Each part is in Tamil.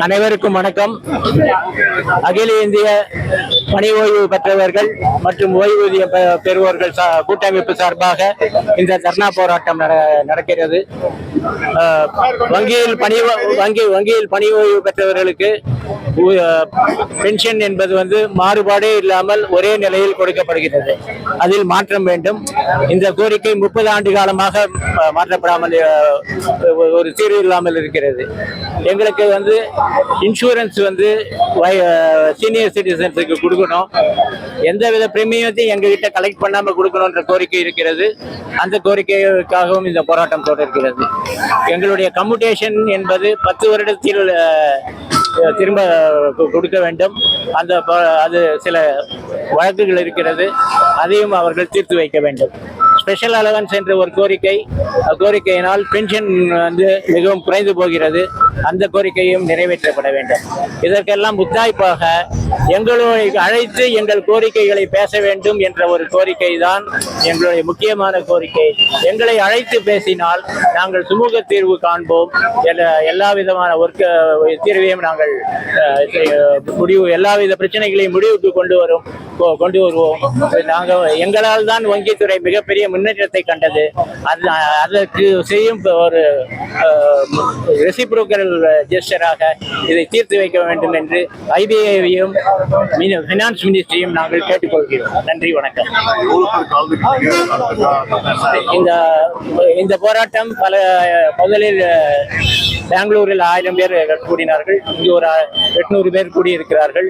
அனைவருக்கும் வணக்கம். அகில இந்திய பணி ஓய்வு பெற்றவர்கள் மற்றும் ஓய்வூதிய பெ- பெறுவோர்கள் சா- கூட்டமைப்பு சார்பாக இந்த தர்ணா போராட்டம் நட- நடக்கிறது. வங்கியில் பணி வங்கி வங்கியில் பணி ஓய்வு பெற்றவர்களுக்கு பென்ஷன் என்பது வந்து மாறுபாடே இல்லாமல் ஒரே நிலையில் கொடுக்கப்படுகிறது. அதில் மாற்றம் வேண்டும். இந்த கோரிக்கை முப்பது ஆண்டு காலமாக மாற்றப்படாமல் ஒரு தீர்வு இல்லாமல் இருக்கிறது. எங்களுக்கு வந்து இன்சூரன்ஸ் வந்து சீனியர் சிட்டிசன்ஸுக்கு கொடுக்கணும். எந்த வித பிரீமியத்தையும் எங்ககிட்ட கலெக்ட் பண்ணாமல் கொடுக்கணுன்ற கோரிக்கை இருக்கிறது. அந்த கோரிக்கைக்காகவும் இந்த போராட்டம் தொடர்கிறது. எங்களுடைய கம்யூட்டேஷன் என்பது பத்து வருடத்தில் திரும்ப கொடுக்க வேண்டும். அந்த ப- அது சில வழக்குகள் இருக்கிறது. அதையும் அவர்கள் தீர்த்து வைக்க வேண்டும். ஸ்பெஷல் அலவன்ஸ் என்ற ஒரு கோரிக்கை. கோரிக்கையினால் பென்ஷன் வந்து மிகவும் குறைந்து போகிறது. அந்த கோரிக்கையும் நிறைவேற்றப்பட வேண்டும். இதற்கெல்லாம் முத்தாய்ப்பாக எங்களை அழைத்து எங்கள் கோரிக்கைகளை பேச வேண்டும் என்ற ஒரு கோரிக்கை தான் எங்களுடைய முக்கியமான கோரிக்கை. எங்களை அழைத்து பேசினால் நாங்கள் சுமூக தீர்வு காண்போம். எல்லா- விதமான ஒர்க்க தீர்வையும் நாங்கள் முடிவு எல்லா வித பிரச்சனைகளையும் முடிவுக்கு கொண்டு வரும். கொண்டு வருவோம். நாங்கள் எங்களால் தான் வங்கித்துறை மிகப்பெரிய முன்னேற்றத்தை கண்டது. அது அதற்கு செய்யும் ஒரு ரெசிப்ரோக்கல் ஜெஸ்டராக இதை தீர்த்து வைக்க வேண்டும் என்று ஐபிஐயும் ஃபினான்ஸ் மினிஸ்ட்ரியும் நாங்கள் கேட்டுக்கொள்கிறோம். நன்றி வணக்கம். இந்த இந்த போராட்டம் பல முதலில் பெங்களூரில் ஆயிரம் பேர் கூடினார்கள். இங்கே ஒரு எட்நூறு பேர் கூடியிருக்கிறார்கள்.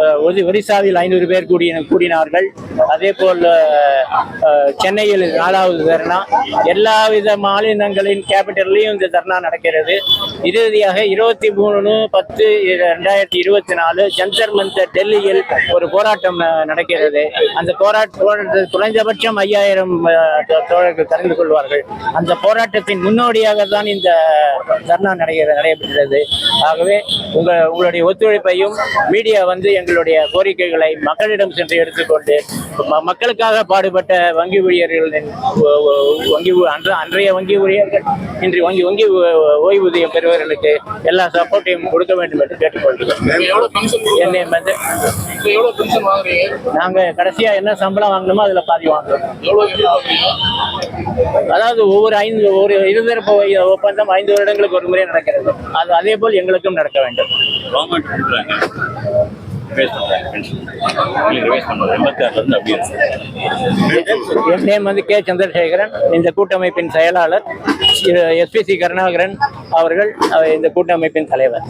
அஹ், ஒரிசாவில் ஐநூறு பேர் கூடி கூடினார்கள். அதே போல் சென்னையில் நாலாவது தர்ணா. எல்லா வித மாநிலங்களின் கேபிட்டல்லையும் இந்த தர்ணா நடக்கிறது. இறுதியாக இருபத்தி மூணு பத்து ரெண்டாயிரத்தி இருபத்தி நாலு ஜந்தர் மந்தர் டெல்லியில் ஒரு போராட்டம் நடக்கிறது. அந்த போராட்ட போராட்டத்தில் குறைந்தபட்சம் ஐயாயிரம் தோழர்கள் கலந்து கொள்வார்கள். அந்த போராட்டத்தின் முன்னோடியாக தான் இந்த தர்ணா நடைபெற நடைபெறுகிறது ஆகவே உங்க உங்களுடைய ஒத்துழைப்பையும் மீடியா வந்து எங்களுடைய கோரிக்கைகளை மக்களிடம் சென்று எடுத்துக்கொண்டு மக்களுக்காக பாடுபட்ட வங்கி ஊழியர்களின் வங்கி அன்ற அன்றைய வங்கி ஊழியர்கள் இன்று வங்கி வங்கி ஓய்வூதியம் பெறுவர்களுக்கு எல்லா சப்போர்ட்டையும் கொடுக்க வேண்டும் என்று வாங்குறீங்க? நாங்க கடைசியா என்ன சம்பளம் வாங்கணுமோ அதுல பாதி வாங்குறோம். அதாவது ஒவ்வொரு ஐந்து ஒரு இருதரப்பு ஒப்பந்தம் ஐந்து வருடங்களுக்கு ஒரு முறை நடக்கிறது. அது அதே போல் எங்களுக்கும் நடக்க வேண்டும். என் நேம் வந்து கே. சந்திரசேகரன். இந்த கூட்டமைப்பின் செயலாளர் எஸ்பிசி கருணாகரன் அவர்கள் இந்த கூட்டமைப்பின் தலைவர்.